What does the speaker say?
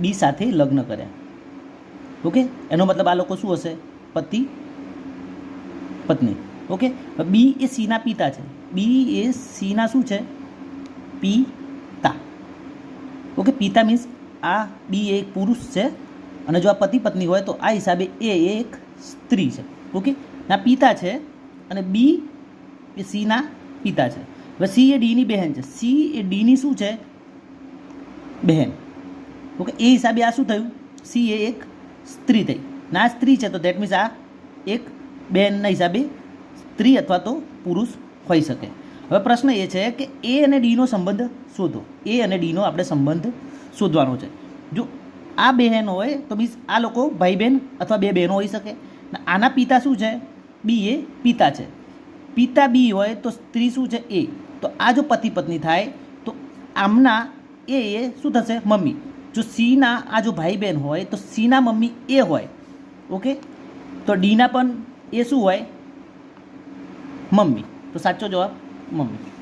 બી સાથે લગ્ન કર્યા. ઓકે એનો મતલબ આ લોકો શું હશે? પતિ, પત્ની. ઓકે બી એ સીના પિતા છે. બી એ સીના શું છે? પિતા. ઓકે પિતા મીન્સ આ બી એક પુરુષ છે અને જો આ પતિ, પત્ની હોય તો આ હિસાબે એ એક સ્ત્રી છે. ઓકે ના પિતા છે અને બી એ સીના પિતા છે. હવે સી એ ડીની બહેન છે. સી એ ડીની શું છે? બહેન. ઓકે, એ હિસાબે આ શું થયું? સી એ એક સ્ત્રી થઈ. ના સ્ત્રી છે તો દેટ મીન્સ આ એક બહેનના હિસાબે સ્ત્રી અથવા તો પુરુષ હોઈ શકે. હવે પ્રશ્ન એ છે કે એ અને ડીનો સંબંધ શોધો. એ અને ડીનો આપણે સંબંધ શોધવાનો છે. જો આ બહેન હોય તો મીન્સ આ લોકો ભાઈ બહેન અથવા બે બહેનો હોઈ શકે. આના પિતા શું છે? બી એ પિતા છે. પિતા બી હોય તો સ્ત્રી શું છે? એ. તો આ જો પતિ પત્ની થાય તો આમના એ શું થશે? મમ્મી. જો સીના આ જો ભાઈ બહેન હોય, તો સીના મમ્મી એ હોય, ઓકે? તો ડીના પણ એ શું હોય? મમ્મી. તો સાચો જવાબ, મમ્મી.